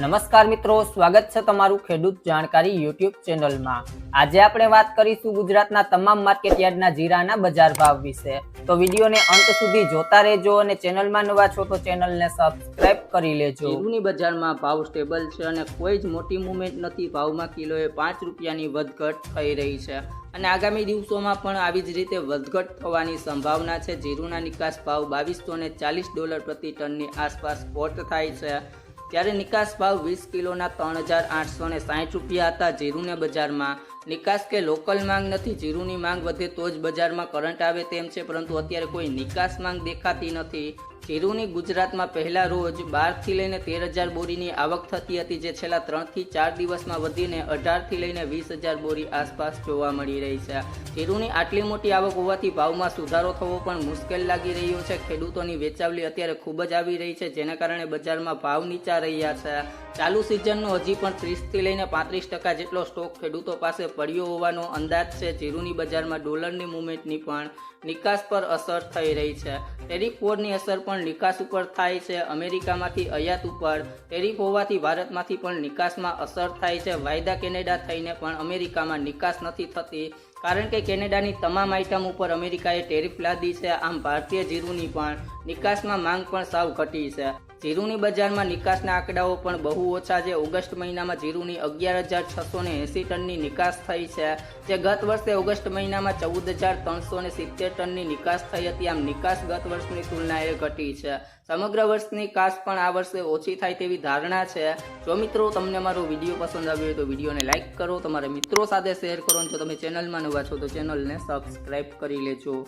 નમસ્કાર મિત્રો, સ્વાગત છે તમારું ખેડૂત જાણકારી યુટ્યુબ ચેનલમાં. આજે આપણે વાત કરીશું ગુજરાતના તમામ માર્કેટયાર્ડના જીરાના બજાર ભાવ વિશે. તો વિડીયોને અંત સુધી જોતા રહેજો અને ચેનલમાં નવા છો તો ચેનલને સબસ્ક્રાઇબ કરી લેજો. જીરુની બજારમાં ભાવ સ્ટેબલ છે અને કોઈ જ મોટી મુવમેન્ટ નથી. ભાવમાં કિલોએ પાંચ રૂપિયાની વધઘટ થઈ રહી છે અને આગામી દિવસોમાં પણ આવી જ રીતે વધઘટ થવાની સંભાવના છે. જીરુના નિકાસ ભાવ બાવીસો ચાલીસ ડોલર પ્રતિ ટનની આસપાસ સ્પોટ થાય છે. ત્યારે નિકાસ ભાવ વીસ કિલોના ત્રણ હજાર આઠસો ને સાહીઠ રૂપિયા હતા. જીરુને બજારમાં નિકાસ કે લોકલ માંગ નથી, જીરુની માંગ વધે તો જ બજારમાં કરંટ આવે તેમ છે, પરંતુ અત્યારે કોઈ નિકાસ માંગ દેખાતી નથી. જીરુની ગુજરાતમાં પહેલા રોજ બારથી લઈને તેર હજાર બોરીની આવક થતી હતી, જે છેલ્લા ત્રણથી ચાર દિવસમાં વધીને અઢારથી લઈને વીસ હજાર બોરી આસપાસ જોવા મળી રહી છે. જીરુની આટલી મોટી આવક હોવાથી ભાવમાં સુધારો થવો પણ મુશ્કેલ લાગી રહ્યો છે. ખેડૂતોની વેચાવલી અત્યારે ખૂબ જ આવી રહી છે, જેના કારણે બજારમાં ભાવ નીચા રહ્યા છે. ચાલુ સિઝનનો હજી પણ ત્રીસથી લઈને પાંત્રીસ ટકા જેટલો સ્ટોક ખેડૂતો પાસે પડ્યો હોવાનો અંદાજ છે. જીરુની બજારમાં ડોલરની મુવમેન્ટની પણ નિકાસ પર અસર થઈ રહી છે. ટેરિફ વોરની અસર પણ નિકાસ ઉપર થાય છે. અમેરિકામાંથી આયાત ઉપર ટેરિફ હોવાથી ભારતમાંથી પણ નિકાસમાં અસર થાય છે. વાયદા કેનેડા થઈને પણ અમેરિકામાં નિકાસ નથી થતી. કારણ કે કેનેડાની તમામ આઇટમ ઉપર અમેરિકાએ ટેરિફ લાદી છે. આમ ભારતીય જીરુની પણ નિકાસમાં માંગ પણ સાવ ઘટી છે. જીરુની બજારમાં નિકાસના આંકડાઓ પણ બહુ ઓછા છે. ઓગસ્ટ મહિનામાં જીરુની અગિયાર હજાર છસો ને એંસી ટનની નિકાસ થઈ છે. જે ગત વર્ષે ઓગસ્ટ મહિનામાં ચૌદ હજાર ત્રણસો ને સિત્તેર ટનની નિકાસ થઈ હતી. આમ નિકાસ ગત વર્ષની તુલનાએ ઘટી છે. સમગ્ર વર્ષની કાસ પણ આ વર્ષે ઓછી થાય તેવી ધારણા છે. જો મિત્રો તમને મારો વીડિયો પસંદ આવ્યો હોય તો વિડીયોને લાઇક કરો. તમારા મિત્રો સાથે શેર કરો. જો તમે ચેનલમાં નવા છો તો ચેનલને સબસ્ક્રાઈબ કરી લેજો.